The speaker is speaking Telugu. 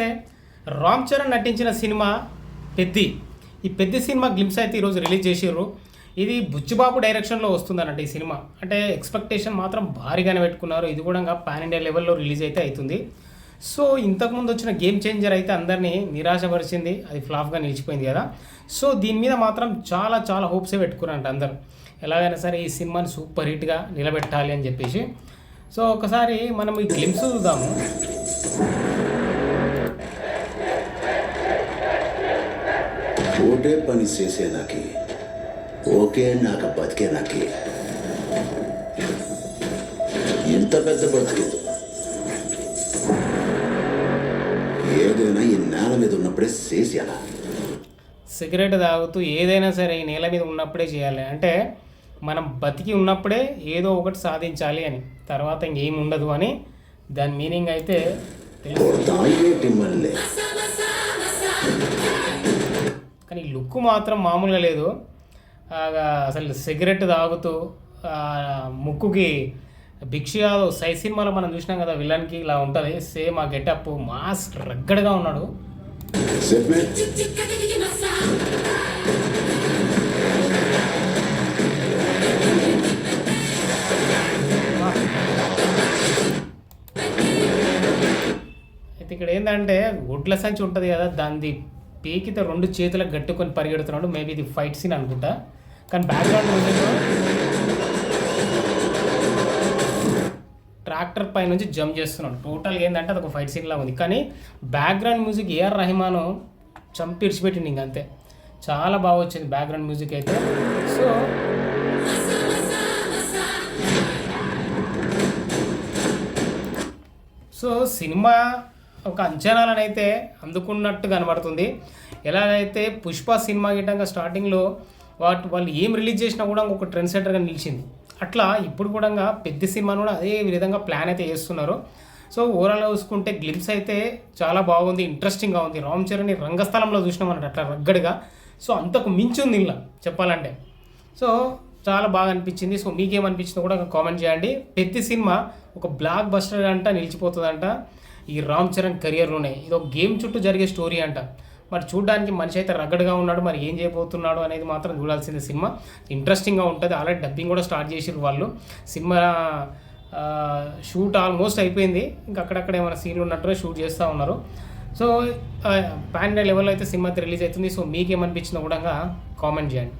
నమస్తే రామ్ చరణ్ నటించిన సినిమా పెద్ది. ఈ పెద్ది సినిమా గ్లిమ్స్ అయితే ఈరోజు రిలీజ్ చేసారు ఇది బుచ్చిబాబు డైరెక్షన్లో వస్తుందన్నట్టు ఈ సినిమా. అంటే ఎక్స్పెక్టేషన్ మాత్రం భారీగానే పెట్టుకున్నారు. ఇది కూడా పాన్ ఇండియా లెవెల్లో రిలీజ్ అయితే అవుతుంది. సో ఇంతకుముందు వచ్చిన గేమ్ చేంజర్ అయితే అందరినీ నిరాశపరిచింది. అది ఫ్లాప్గా నిలిచిపోయింది కదా. సో దీని మీద మాత్రం చాలా చాలా హోప్సే పెట్టుకున్నారంట అందరూ. ఎలాగైనా సరే ఈ సినిమాని సూపర్ హిట్గా నిలబెట్టాలి అని చెప్పేసి. సో ఒకసారి మనం ఈ గ్లిమ్స్ చూద్దాము. ఒకటే పని చేసే నాకి. ఓకే నాక బతికే నాకి. ఇంత పెద్ద బతికేదు ఏదైనా ఈ నేల మీద ఉన్నప్పుడే చేసేలా సిగరెట్ తాగుతూ ఏదైనా సరే ఈ నేల మీద ఉన్నప్పుడే చేయాలి. అంటే మనం బతికి ఉన్నప్పుడే ఏదో ఒకటి సాధించాలి అని. తర్వాత ఇంకేం ఉండదు అని దాని మీనింగ్ అయితే తెలుసు లుక్ మాత్రం మామూలుగా లేదు. అసలు సిగరెట్ తాగుతూ ముక్కుకి భిక్ష యాదవ్ సై సినిమాలో మనం చూసినాం కదా విలన్కి ఇలా ఉంటుంది. సేమ్ ఆ గెటప్ మాస్ రగ్గడగా ఉన్నాడు. అయితే ఇక్కడ ఏంటంటే గుడ్ల సంచి ఉంటుంది కదా దాన్ని పీకితే రెండు చేతులకు గట్టుకొని పరిగెడుతున్నాడు. మేబీ ఇది ఫైట్ సీన్ అనుకుంటా. కానీ బ్యాక్గ్రౌండ్ మ్యూజిక్లో ట్రాక్టర్ పై నుంచి జంప్ చేస్తున్నాడు. టోటల్గా ఏంటంటే అది ఒక ఫైట్ సీన్ లాగా ఉంది. కానీ బ్యాక్గ్రౌండ్ మ్యూజిక్ ఏఆర్ రహిమాను చంపిడిచిపెట్టింది ఇంకంతే చాలా బాగా వచ్చింది బ్యాక్గ్రౌండ్ మ్యూజిక్ అయితే. సో సో సినిమా ఒక అంచనాలనైతే అయితే అందుకున్నట్టు కనబడుతుంది. ఎలాగైతే పుష్ప సినిమా గిట్టంగా స్టార్టింగ్లో వాటి వాళ్ళు ఏం రిలీజ్ చేసినా కూడా ఒక ట్రెండ్ సెంటర్గా నిలిచింది. అట్లా ఇప్పుడు కూడా పెద్ద సినిమాను కూడా అదే విధంగా ప్లాన్ అయితే చేస్తున్నారు. సో ఓవరాల్గా చూసుకుంటే గ్లిమ్స్ అయితే చాలా బాగుంది ఇంట్రెస్టింగ్గా ఉంది. రామ్ చరణ్ రంగస్థలంలో చూసినాం అన్నట్టు అట్లా రగ్గడిగా. సో అంతకు మించి ఉంది ఇలా చెప్పాలంటే. సో చాలా బాగా అనిపించింది. సో మీకేమనిపించిందో కూడా కామెంట్ చేయండి. పెద్ద సినిమా ఒక బ్లాక్ బస్టర్ అంట నిలిచిపోతుందంట. ఈ రామ్ చరణ్ కెరియర్లోనే ఇది ఒక గేమ్ చుట్టూ జరిగే స్టోరీ అంట. మరి చూడడానికి మనిషి అయితే రగడ్గా ఉన్నాడు మరి ఏం చేయబోతున్నాడు అనేది మాత్రం చూడాల్సింది సినిమా. ఇంట్రెస్టింగ్గా ఉంటుంది. ఆల్రెడీ డబ్బింగ్ కూడా స్టార్ట్ చేసారు వాళ్ళు. సినిమా షూట్ ఆల్మోస్ట్ అయిపోయింది. ఇంకా అక్కడక్కడ ఏమైనా సీన్లు ఉన్నట్టుగా షూట్ చేస్తూ ఉన్నారు. సో పాన్ లెవెల్లో అయితే సినిమా అయితే రిలీజ్ అవుతుంది. సో మీకేమనిపించిందో కూడా కామెంట్ చేయండి.